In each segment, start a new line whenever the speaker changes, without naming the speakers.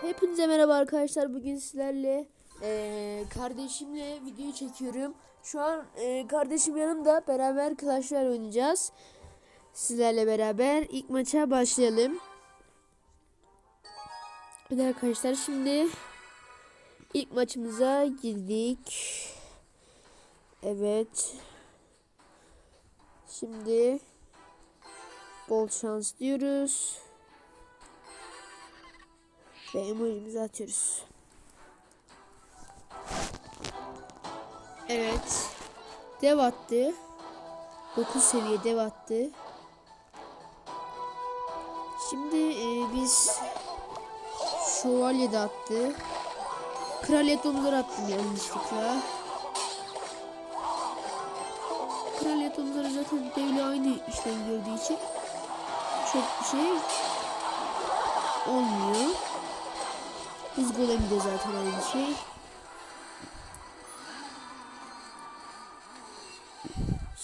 Hepinize merhaba arkadaşlar. Bugün sizlerle eee, kardeşimle video çekiyorum. Şu an eee, kardeşim yanımda beraber Clash Royale oynayacağız. Sizlerle beraber ilk maça başlayalım. Evet arkadaşlar şimdi ilk maçımıza girdik. Evet. Şimdi bol şans diyoruz. Ve emojimizi atıyoruz. Evet. Dev attı. 9 seviye dev attı. Şimdi e, biz şövalye de attı. Kraliyet omuzları attım yanlışlıkla. Kraliyet omuzları zaten devle aynı işlem gördüğü için çok bir şey olmuyor. Buz golemi de zaten aynı şey.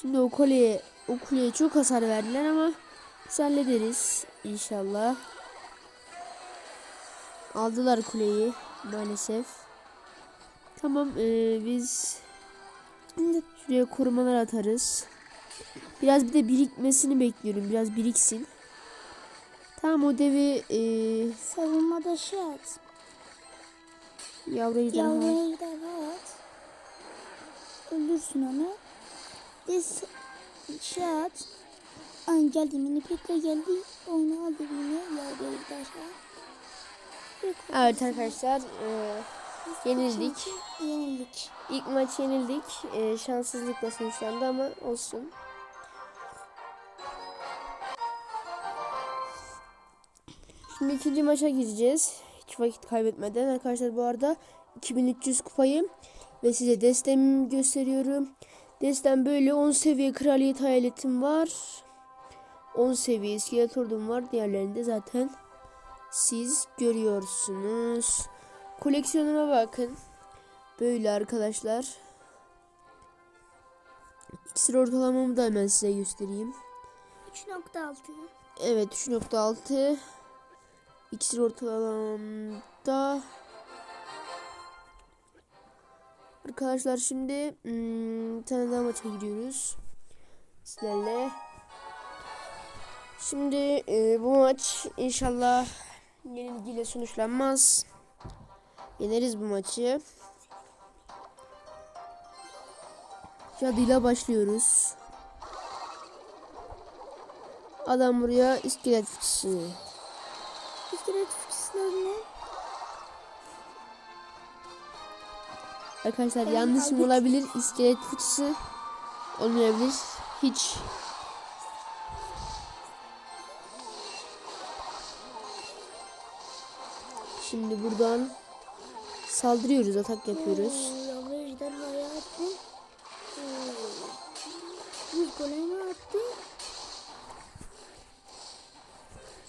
Şimdi o kuleye, o kuleye çok hasar verdiler ama biz hallederiz inşallah. Aldılar kuleyi maalesef. Tamam ee, biz şuraya korumalar atarız. Biraz bir de birikmesini bekliyorum. Biraz biriksin. Tamam o devi ee,
Savunmada şey at.
Yavru ejderha.
Yavruya gider at. Öldürsün onu. Biz şey at. An geldi mini pikle geldi. Onu aldı yine yavruya gider
Evet arkadaşlar ee, yenildik.
Yenildik.
İlk maç yenildik. Ee, şanssızlıkla sonuçlandı ama olsun. Şimdi ikinci maça gireceğiz. Hiç vakit kaybetmeden. Arkadaşlar bu arada 2300 kupayım. Ve size destemi gösteriyorum. Destem böyle 10 seviye kraliyet hayaletim var. 10 seviye iskelet ordum var. Diğerlerinde zaten siz görüyorsunuz. Koleksiyonuma bakın. Böyle arkadaşlar. İksir ortalamamı da hemen size göstereyim.
3.6.
Evet 3.6 İksir ortalamamda Arkadaşlar şimdi hmm, bir tane daha maça gidiyoruz sizlerle. Şimdi e, bu maç inşallah yenilgiyle sonuçlanmaz. Yeneriz bu maçı. Cadıyla başlıyoruz. Adam buraya iskelet fıçısı.
İskelet fıçısını
Arkadaşlar
Evet,
yanlışım
aldık.
olabilir. İskelet fıçısı olmayabilir. Hiç. Şimdi buradan saldırıyoruz, atak yapıyoruz.
Ejderhaya attı. Buz golemi attı.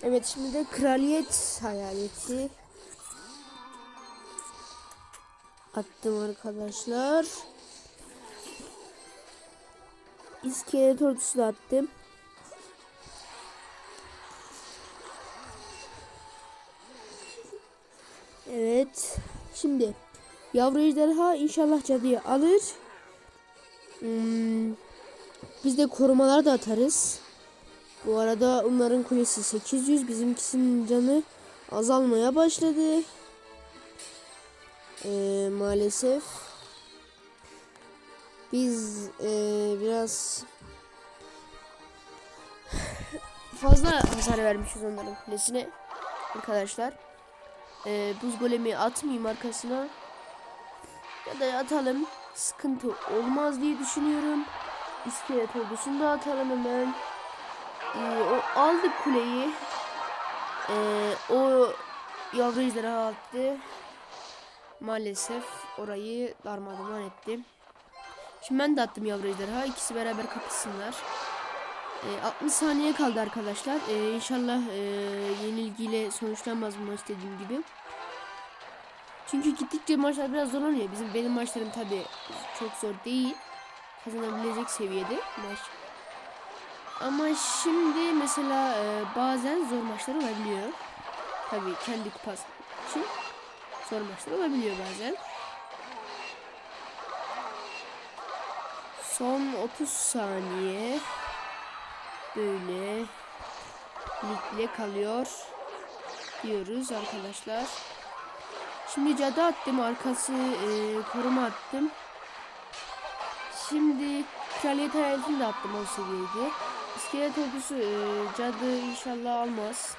Evet şimdi de kraliyet hayaleti attım arkadaşlar. İskelet ordusu attım. Evet. Şimdi yavru ejderha inşallah cadıyı alır. Hmm, biz de korumalar da atarız. Bu arada onların kulesi 800. Bizimkisinin canı azalmaya başladı. Ee, maalesef. Biz ee, biraz fazla hasar vermişiz onların kulesine. Arkadaşlar. Ee, buz golemi atmayayım arkasına. Ya da atalım. Sıkıntı olmaz diye düşünüyorum. İskelet ordusunu da atalım hemen. Ee, o aldık kuleyi. Ee, o yavru ejderha attı. Maalesef orayı darmadağın etti. Şimdi ben de attım yavru ejderha. İkisi beraber kapışsınlar. Ee, 60 saniye kaldı arkadaşlar. Ee, inşallah ee, yenilgiyle sonuçlanmaz bu maç dediğim gibi. Çünkü gittikçe maçlar biraz zorlanıyor. Bizim benim maçlarım tabi çok zor değil. Kazanabilecek seviyede maç. Ama şimdi mesela e, bazen zor maçlar olabiliyor. Tabii kendi kupası için zor maçlar olabiliyor bazen. Son 30 saniye böyle ligle kalıyor diyoruz arkadaşlar. Şimdi cadı attım arkası e, koruma attım. Şimdi kraliyet hayaletini de attım o seviyede. İskelet ordusu e, cadı inşallah almaz.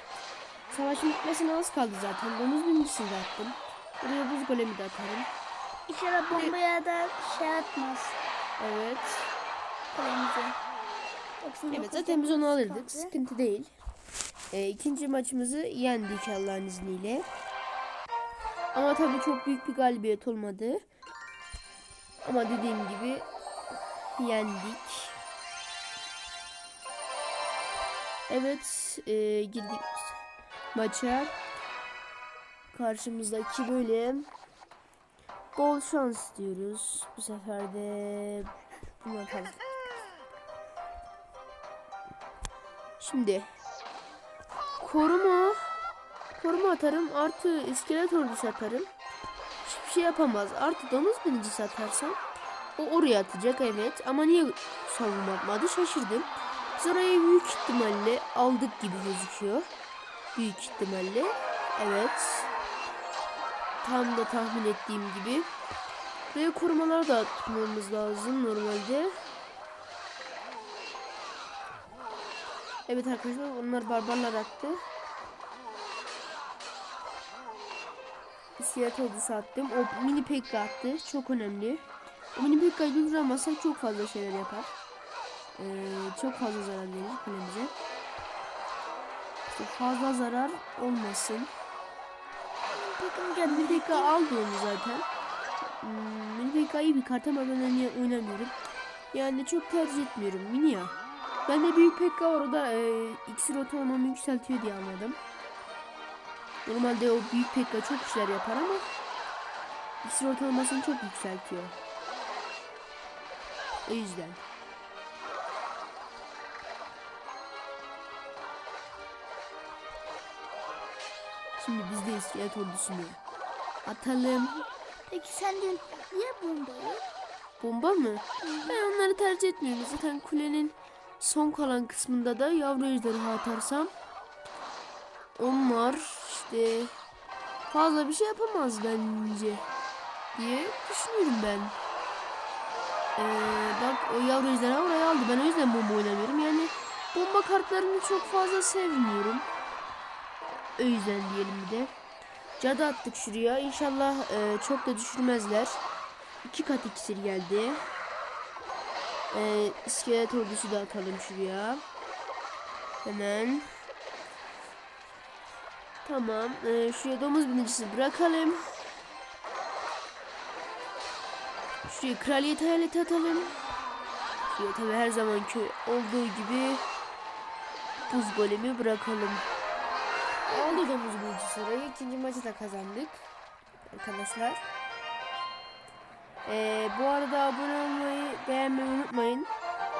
Savaşın bitmesine az kaldı zaten. Domuz birincisini de attım. Buraya buz golemi de atarım.
İnşallah bombaya da şey atmaz.
Evet.
Kalemize.
Evet zaten biz onu alırdık.
kaldı.
Sıkıntı değil. E, ikinci maçımızı yendik Allah'ın izniyle. Ama tabii çok büyük bir galibiyet olmadı. Ama dediğim gibi yendik. Evet e, girdik maça. Karşımızdaki böyle bol şans diyoruz. Bu sefer de bunu atalım. Şimdi koruma koruma atarım artı iskelet ordusu atarım. Hiçbir şey yapamaz. Artı domuz birincisi atarsam o oraya atacak evet. Ama niye savunma yapmadı şaşırdım. Biz orayı büyük ihtimalle aldık gibi gözüküyor. Büyük ihtimalle. Evet. Tam da tahmin ettiğim gibi. Buraya korumalar da atmamız lazım normalde. Evet arkadaşlar onlar barbarlar attı. İskelet ordusu attım. O mini pekka attı. Çok önemli. O mini pekkayı durduramazsak çok fazla şeyler yapar. Ee, çok fazla zarar verir kulemize. İşte fazla zarar olmasın.
Takım
Mini
geldi.
pekka aldı onu zaten. Hmm, mini pekka iyi bir kart ama ben oynay- oynamıyorum. Yani çok tercih etmiyorum. Mini ya. Ben de büyük pekka orada e, iksir ortalamamı yükseltiyor diye anladım. Normalde o büyük pekka çok işler yapar ama iksir ortalamasını çok yükseltiyor. O yüzden. Şimdi biz de iskelet ordusunu atalım.
Peki sen dün niye bombayı?
Bomba mı? Ben onları tercih etmiyorum. Zaten kulenin son kalan kısmında da yavru ejderha atarsam onlar işte fazla bir şey yapamaz bence diye düşünüyorum ben. Ee, bak o yavru ejderha oraya aldı. Ben o yüzden bomba oynamıyorum. Yani bomba kartlarını çok fazla sevmiyorum. O yüzden diyelim bir de. Cadı attık şuraya. İnşallah e, çok da düşürmezler. İki kat iksir geldi. Ee, iskelet ordusu da atalım şuraya. Hemen. Tamam. Ee, şuraya domuz binicisi bırakalım. Şuraya kraliyet hayaleti atalım. Şuraya tabi her zamanki olduğu gibi buz golemi bırakalım. Oldu domuz binicisi orayı. İkinci maçı da kazandık. Arkadaşlar. Ee, bu arada abone olmayı, beğenmeyi unutmayın.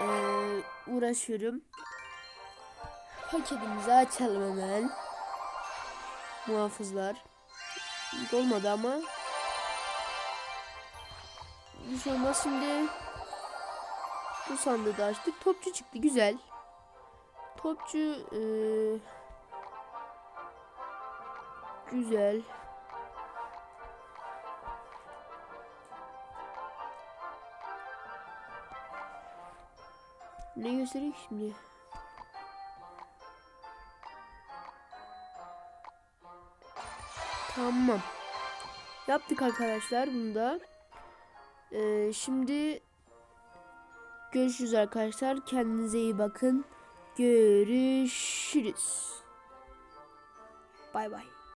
Ee, uğraşıyorum. Paketimizi açalım hemen. Muhafızlar. İlk olmadı ama. Bir şey olmaz şimdi. Bu sandığı da açtık. Topçu çıktı. Güzel. Topçu ee, güzel. Ne göstereyim şimdi? Tamam. Yaptık arkadaşlar bunu da. Ee, şimdi görüşürüz arkadaşlar. Kendinize iyi bakın. Görüşürüz. Bay bay.